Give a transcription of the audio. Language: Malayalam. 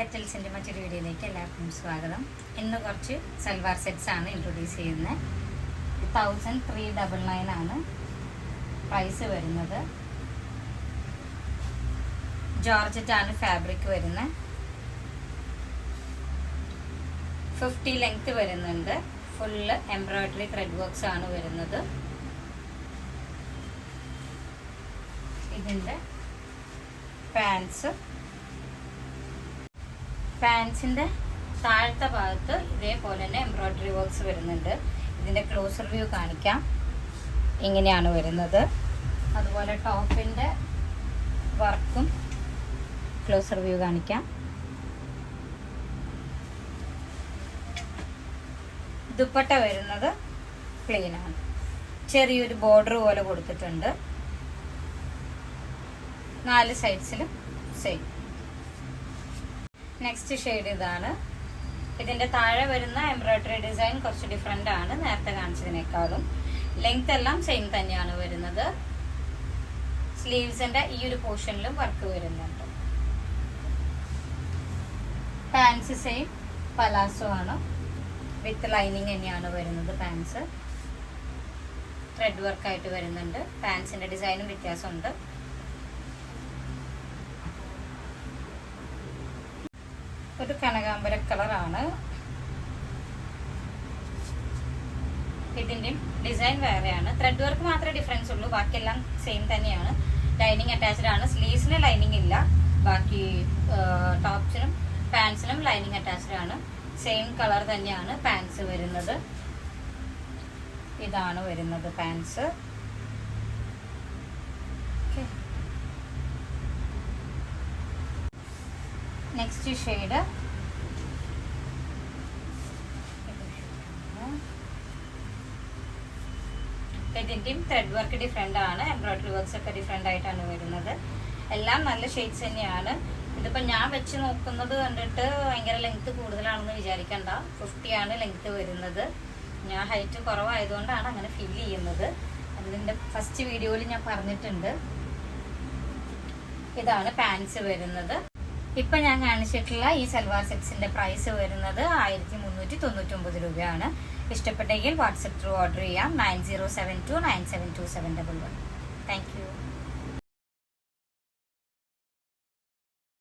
പെറ്റൽസിന്റെ മറ്റൊരു വീഡിയോയിലേക്ക് എല്ലാവർക്കും സ്വാഗതം. ഇന്ന് കുറച്ച് സൽവാർ സെറ്റ്സ് ആണ് ഇൻട്രൊഡ്യൂസ് ചെയ്യുന്നത്. തൗസൻഡ് ത്രീ ഡബിൾ നയൻ ആണ് പ്രൈസ് വരുന്നത്. ജോർജറ്റ് ആണ് ഫാബ്രിക് വരുന്നത്. ഫിഫ്റ്റി ലെങ്ത് വരുന്നുണ്ട്. ഫുള്ള് എംബ്രോയിഡറി ത്രെഡ് വർക്ക്സ് ആണ് വരുന്നത്. ഇതിന്റെ പാൻസ് പാൻസിന്റെ താഴത്തെ ഭാഗത്ത് ഇതേപോലെ തന്നെ എംബ്രോയിഡറി വർക്ക്സ് വരുന്നുണ്ട്. ഇതിന്റെ ക്ലോസർ വ്യൂ കാണിക്കാം. ഇങ്ങനെയാണ് വരുന്നത്. അതുപോലെ ടോപ്പിന്റെ വർക്കും ക്ലോസർ വ്യൂ കാണിക്കാം. ദുപ്പട്ട വരുന്നത് പ്ലെയിൻ ആണ്. ചെറിയൊരു ബോർഡർ പോലെ കൊടുത്തിട്ടുണ്ട്. നാല് സൈഡ്സിലും സെയിം നെക്സ്റ്റ് ഷെയ്ഡ് ഇതാണ്. ഇതിന്റെ താഴെ വരുന്ന എംബ്രോയിഡറി ഡിസൈൻ കുറച്ച് ഡിഫറെന്റ് ആണ്. നേരത്തെ കാണിച്ചതിനേക്കാളും. ലെങ്ത് എല്ലാം സെയിം തന്നെയാണ് വരുന്നത്. സ്ലീവ്സിന്റെ ഈ ഒരു പോർഷനിലും വർക്ക് വരുന്നുണ്ട്. പാൻസ് സെയിം പലാസോ ആണ്. വിത്ത് ലൈനിങ് തന്നെയാണ് വരുന്നത് പാൻസ് ത്രെഡ് വർക്ക് ആയിട്ട് വരുന്നുണ്ട്. പാൻസിന്റെ ഡിസൈനും വ്യത്യാസമുണ്ട്. ഒരു കനകാമ്പര കളറാണ്. ഇതിന്റെയും ഡിസൈൻ വേറെയാണ്. ത്രെഡ് വർക്ക് മാത്രമേ ഡിഫറൻസ് ഉള്ളൂ. ബാക്കിയെല്ലാം സെയിം തന്നെയാണ്. ലൈനിങ് അറ്റാച്ച്ഡ് ആണ്. സ്ലീവ്സിന് ലൈനിങ് ഇല്ല. ബാക്കി ടോപ്സിനും പാൻസിനും ലൈനിങ് അറ്റാച്ച്ഡ് ആണ്. സെയിം കളർ തന്നെയാണ് പാൻസ് വരുന്നത്. ഇതാണ് വരുന്നത് പാൻസ് നെക്സ്റ്റ് ഷെയ്ഡ് ഇതിന്റെയും ത്രെഡ് വർക്ക് ഡിഫറെന്റ് ആണ്. എംബ്രോയിഡറി വർക്ക്സ് ഒക്കെ ഡിഫറെന്റ് ആയിട്ടാണ് വരുന്നത്. എല്ലാം നല്ല ഷെയ്ഡ്സ് തന്നെയാണ്. ഇതിപ്പോൾ ഞാൻ വെച്ച് നോക്കുന്നത് കണ്ടിട്ട് ഭയങ്കര ലെങ്ത് കൂടുതലാണെന്ന് വിചാരിക്കണ്ട. ഫിഫ്റ്റി ആണ് ലെങ്ത് വരുന്നത്. ഞാൻ ഹൈറ്റ് കുറവായതുകൊണ്ടാണ് അങ്ങനെ ഫീൽ ചെയ്യുന്നത്. അതിന്റെ ഫസ്റ്റ് വീഡിയോയിൽ ഞാൻ പറഞ്ഞിട്ടുണ്ട്. ഇതാണ് പാൻസ് വരുന്നത്. ഇപ്പൊ ഞാൻ കാണിച്ചിട്ടുള്ള ഈ സൽവാർ സെറ്റ്സിന്റെ പ്രൈസ് വരുന്നത് ആയിരത്തി മുന്നൂറ്റി തൊണ്ണൂറ്റി ഒമ്പത് രൂപയാണ്. ഇഷ്ടപ്പെട്ടെങ്കിൽ വാട്സപ്പ് ത്രൂ ഓർഡർ ചെയ്യാം. Nine zero seven two nine seven two seven double one thank you